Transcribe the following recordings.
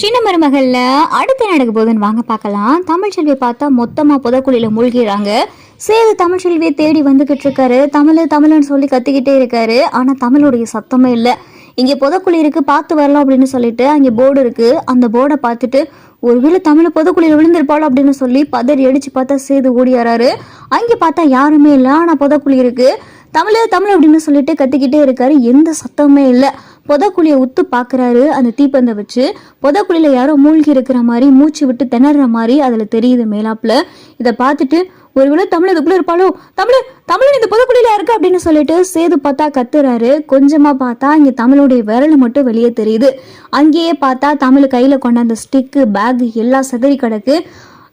சின்ன மருமகள்ல அடுத்து நடக்க போகுதுன்னு வாங்க பார்க்கலாம். தமிழ் செல்வி பார்த்தா மொத்தமா புதக்குழியில மூழ்கிறாங்க. சேது தமிழ் செல்வியை தேடி வந்துகிட்டு இருக்காரு. தமிழ் தமிழ்னு சொல்லி கத்திக்கிட்டே இருக்காரு. ஆனா தமிழுடைய சத்தமே இல்லை. இங்க புதக்குழி இருக்கு பார்த்து வரலாம் அப்படின்னு சொல்லிட்டு அங்கே போர்டு இருக்கு. அந்த போர்டை பார்த்துட்டு ஒருவேளை தமிழ் புதக்குழியில் விழுந்திருப்பாளோ? அப்படின்னு சொல்லி பதறி அடிச்சு பார்த்தா சேது ஓடியாராரு. அங்கே பார்த்தா யாருமே இல்லை ஆனா புதக்குழி இருக்கு. தமிழ் தமிழ் அப்படின்னு சொல்லிட்டு கத்திக்கிட்டே இருக்காரு. எந்த சத்தமுமே இல்லை. புதக்குழியை உத்து பார்க்குறாரு அந்த தீப்பந்தை வச்சு. புதக்குழியில் யாரோ மூழ்கி இருக்கிற மாதிரி மூச்சு விட்டு திணற மாதிரி அதில் தெரியுது மேலாப்பில். இதை பார்த்துட்டு ஒருவேளை தமிழ் இதுக்குள்ள இருப்பாளோ? தமிழ் தமிழ் இந்த புதக்குழியில இருக்கு அப்படின்னு சொல்லிட்டு சேது பார்த்தா கத்துறாரு. கொஞ்சமா பார்த்தா இங்க தமிழுடைய விரல் மட்டும் வெளியே தெரியுது. அங்கேயே பார்த்தா தமிழ் கையில கொண்ட அந்த ஸ்டிக்கு பேக் எல்லாம் சிதறி கிடக்கு.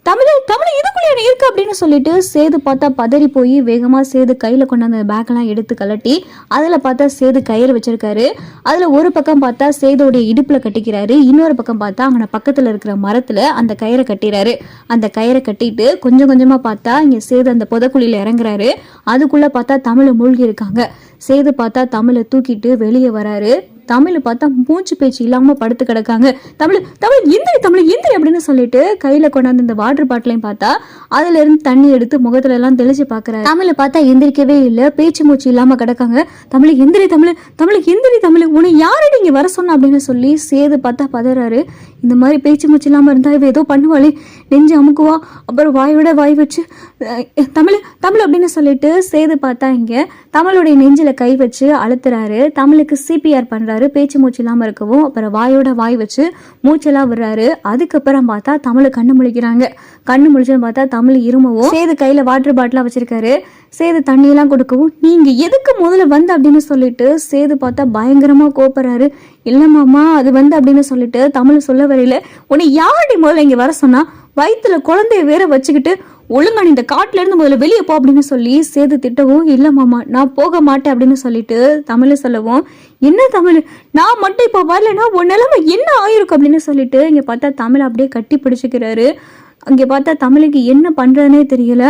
தமிழ் தமிழ் இதுக்குள்ளே இருக்கு அப்படின்னு சொல்லிட்டு சேது பார்த்தா பதறி போய் வேகமாக சேது கையில் கொண்டு அந்த பேக்கெல்லாம் எடுத்து கலட்டி அதில் பார்த்தா சேது கயிறு வச்சிருக்காரு. அதில் ஒரு பக்கம் பார்த்தா சேதோடைய இடுப்பில் கட்டிக்கிறாரு. இன்னொரு பக்கம் பார்த்தா அங்கே பக்கத்தில் இருக்கிற மரத்தில் அந்த கயிறை கட்டிறாரு. அந்த கயிறை கட்டிட்டு கொஞ்சம் கொஞ்சமாக பார்த்தா இங்கே சேது அந்த புதக்குழியில் இறங்குறாரு. அதுக்குள்ளே பார்த்தா தமிழை மூழ்கி இருக்காங்க. சேது பார்த்தா தமிழை தூக்கிட்டு வெளியே வராரு. தமிழ் பார்த்தா மூச்சு பேச்சு இல்லாமல் படுத்து கிடக்காங்க. தமிழ் தமிழ் எந்திரி தமிழ் எந்திரி அப்படின்னு சொல்லிட்டு கையில் கொண்டாந்து இந்த வாட்டர் பாட்டிலையும் பார்த்தா அதுல இருந்து தண்ணி எடுத்து முகத்துல எல்லாம் தெளிச்சு பார்க்குறாரு தமிழை பார்த்தா எந்திரிக்கவே இல்லை பேச்சு மூச்சு இல்லாமல் கிடக்காங்க. தமிழ் எந்திரி தமிழ் தமிழ் எந்திரி தமிழ் உன்னை யாரை நீங்கள் வர சொன்ன அப்படின்னு சொல்லி சேது பார்த்தா பதறாரு. இந்த மாதிரி பேச்சு மூச்சு இல்லாமல் இருந்தா இவ ஏதோ பண்ணுவாளே. நெஞ்சு அமுக்குவா? அப்புறம் வாயோட வாய் வச்சு தமிழ் தமிழ் அப்படின்னு சொல்லிட்டு சேது பார்த்தா இங்கே தமிழுடைய நெஞ்சில் கை வச்சு அழுத்துறாரு. தமிழுக்கு சிபிஆர் பண்ணுறாரு பேச்சு மூச்சு இல்லாமல் இருக்கவும் அப்புறம் வாயோட வாய் வச்சு மூச்செல்லாம் விடுறாரு. அதுக்கப்புறம் பார்த்தா தமிழ் கண்ணு முழிக்கிறாங்க. கண்ணு முழிச்சுன்னு பார்த்தா தமிழ் இருமவும் சேது கையில் வாட்டர் பாட்டிலாக வச்சுருக்காரு. சேது தண்ணியெல்லாம் கொடுக்கவும் நீங்கள் எதுக்கு முதல்ல வந்து? அப்படின்னு சொல்லிட்டு சேது பார்த்தா பயங்கரமாக கோப்பறாரு இல்லைம்மாம்மா மாமா அது வந்து அப்படின்னு சொல்லிட்டு தமிழ் சொல்ல வரையில உன்னை யாரடி முதல்ல இங்கே வர சொன்னால் வயிற்றுல குழந்தைய வேற வச்சுக்கிட்டு ஒழுங்கா இந்த காட்டுல இருந்து முதல்ல வெளியே போ அப்படின்னு சொல்லி சேது திட்டவும் இல்லை மாமா நான் போக மாட்டேன் அப்படின்னு சொல்லிட்டு தமிழ சொல்லவும் என்ன தமிழ்? நான் மட்டும் இப்போ வரலன்னா உன் நிலைமை என்ன ஆயிருக்கும்? அப்படின்னு சொல்லிட்டு இங்கே பார்த்தா தமிழ் அப்படியே கட்டி பிடிச்சிக்கிறாரு. அங்கே பார்த்தா தமிழுக்கு என்ன பண்ணுறதுனே தெரியல.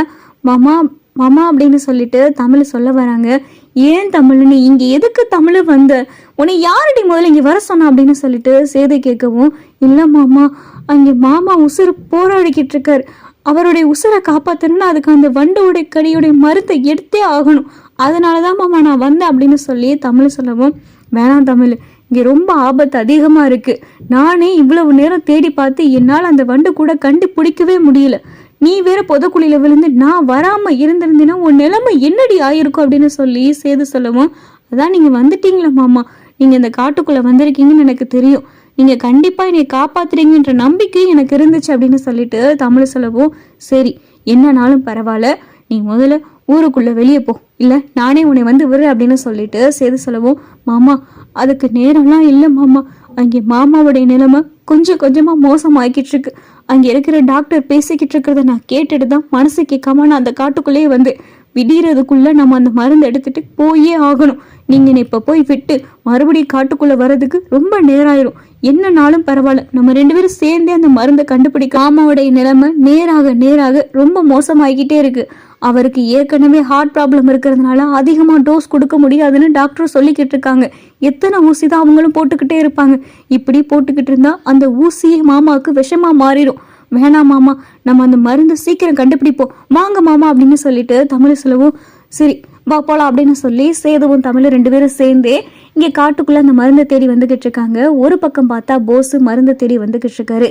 மாமா மாமா அப்படின்னு சொல்லிட்டு தமிழ் சொல்ல வராங்க. ஏன் தமிழ் நீ இங்கே எதுக்கு தமிழ் வந்த? உன்னை யாரடி முதல்ல இங்கே வர சொன்னா அப்படின்னு சொல்லிட்டு சேதை கேட்கவும் இல்லை மாமா அங்கே மாமா உசுறு போராடிக்கிட்டு இருக்கார். அவருடைய உசுரை காப்பாற்றணும்னா அதுக்கு அந்த வண்டோடைய கடியோடைய மருந்தை எடுத்தே ஆகணும். அதனால தான் மாமா நான் வந்தேன் அப்படின்னு சொல்லி தமிழ் சொல்லவும் வேணாம் தமிழ் இங்கே ரொம்ப ஆபத்து அதிகமாக இருக்குது நானே இவ்வளவு நேரம் தேடி பார்த்து என்னால் அந்த வண்டு கூட கண்டுபிடிக்கவே முடியல. நீ வேற பொதக்குழியில விழுந்து நான் வராம இருந்திருந்தேன்னா உன் நிலைமை என்னடி ஆயிருக்கும் அப்படின்னு சொல்லி சேது சொல்லவும் அதான் நீங்க வந்துட்டீங்களா மாமா. நீங்க இந்த காட்டுக்குள்ள வந்திருக்கீங்கன்னு எனக்கு தெரியும். நீங்க கண்டிப்பா என்னை காப்பாத்துறீங்கன்ற நம்பிக்கை எனக்கு இருந்துச்சு அப்படின்னு சொல்லிட்டு தமிழ் சொல்லவும் சரி என்னனாலும் பரவாயில்ல. நீ முதல்ல ஊருக்குள்ள வெளியே போ. இல்ல நானே உன்னை வந்து விடு அப்படின்னு சொல்லிட்டு சேது சொல்லவும் மாமா அதுக்கு நேரம்லாம் இல்லை மாமா. அங்கே மாமாவுடைய நிலைமை கொஞ்சம் கொஞ்சமாக மோசமாகிக்கிட்டு இருக்கு அங்கே இருக்கிற டாக்டர் பேசிக்கிட்டு இருக்கிறத நான் கேட்டுட்டு தான் மனசு கேட்காம நான் அந்த காட்டுக்குள்ளேயே வந்து விடிகிறதுக்குள்ளே நம்ம அந்த மருந்து எடுத்துட்டு போயே ஆகணும். நீங்கள் இப்போ போய் விட்டு மறுபடியும் காட்டுக்குள்ளே வர்றதுக்கு ரொம்ப நேரம் ஆயிரும் என்னனாலும் பரவாயில்ல. நம்ம ரெண்டு பேரும் சேர்ந்தே அந்த மருந்தை கண்டுபிடிக்க மாமாவுடைய நிலைமை நேராக நேராக ரொம்ப மோசமாகிக்கிட்டே இருக்குது அவருக்கு ஏற்கனவே ஹார்ட் ப்ராப்ளம் இருக்கிறதுனால அதிகமாக டோஸ் கொடுக்க முடியாதுன்னு டாக்டர் சொல்லிக்கிட்டு இருக்காங்க. எத்தனை ஊசி தான் அவங்களும் போட்டுக்கிட்டே இருப்பாங்க. இப்படி போட்டுக்கிட்டு இருந்தால் அந்த ஊசியே மாமாவுக்கு விஷமாக மாறிடும். வேணாம் மாமா நம்ம அந்த மருந்து சீக்கிரம் கண்டுபிடிப்போம். வாங்க மாமா அப்படின்னு சொல்லிட்டு தமிழ் சொல்லவும் சரி வா போலாம் அப்படின்னு சொல்லி சேதுவும் தமிழும் ரெண்டு பேரும் சேர்ந்தே இங்கே காட்டுக்குள்ள அந்த மருந்தை தேடி வந்துகிட்டு இருக்காங்க. ஒரு பக்கம் பார்த்தா போஸு மருந்தை தேடி வந்துகிட்டு இருக்காரு.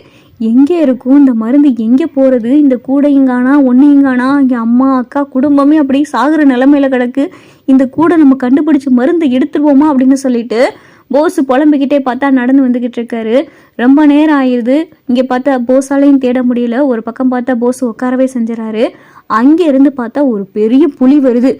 எங்கே இருக்கும்? இந்த மருந்து எங்கே போகிறது இந்த கூடை இங்கானா ஒன்று இங்கானா இங்கே அம்மா அக்கா குடும்பமே அப்படி சாகுற நிலமையில கிடக்கு. இந்த கூடை நம்ம கண்டுபிடிச்சி மருந்து எடுத்துருவோமா அப்படின்னு சொல்லிட்டு போஸு புலம்பிக்கிட்டே பார்த்தா நடந்து வந்துக்கிட்டு இருக்காரு. ரொம்ப நேரம் ஆயிடுது இங்கே பார்த்தா போஸாலையும் தேட முடியல. ஒரு பக்கம் பார்த்தா போஸ் உட்காரவே செஞ்சிடறாரு. அங்கே இருந்து பார்த்தா ஒரு பெரிய புலி வருது.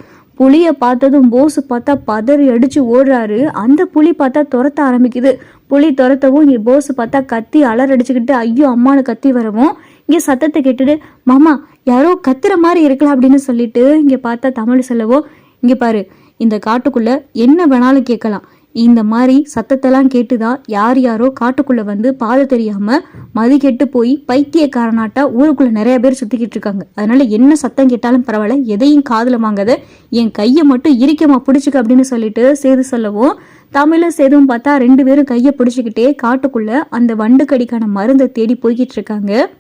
புளியை பார்த்ததும் போஸ் பார்த்தா பதறி அடிச்சு ஓடுறாரு. அந்த புளி பார்த்தா துரத்த ஆரம்பிக்குது. புளி துரத்தவும் இங்கே போஸ் பார்த்தா கத்தி அலர் அடிச்சுக்கிட்டு ஐயோ அம்மானு கத்தி வரவும். இங்கே சத்தத்தை கேட்டுட்டு மாமா யாரோ கத்துற மாதிரி இருக்கலாம் அப்படின்னு சொல்லிட்டு இங்கே பார்த்தா தமிழ் சொல்லவும் இங்கே பாரு இந்த காட்டுக்குள்ள என்ன வேணாலும் கேட்கலாம். இந்த மாதிரி சத்தத்தெல்லாம் கேட்டுதான் யார் யாரோ காட்டுக்குள்ள வந்து பாதை தெரியாம மதி கெட்டு போய் பைத்தியக்காரனாட்டா ஊருக்குள்ள நிறைய பேர் சுத்திக்கிட்டு இருக்காங்க. அதனால என்ன சத்தம் கேட்டாலும் பரவாயில்ல. எதையும் காதில் வாங்காத. என் கையை மட்டும் இறுக்கமா பிடிச்சிக்க அப்படின்னு சொல்லிட்டு சேது சொல்லவும் தமிழும் சேதுவும் பார்த்தா ரெண்டு பேரும் கையை பிடிச்சிக்கிட்டே காட்டுக்குள்ள அந்த வண்டு கடிக்கான மருந்தை தேடி போய்கிட்டு இருக்காங்க.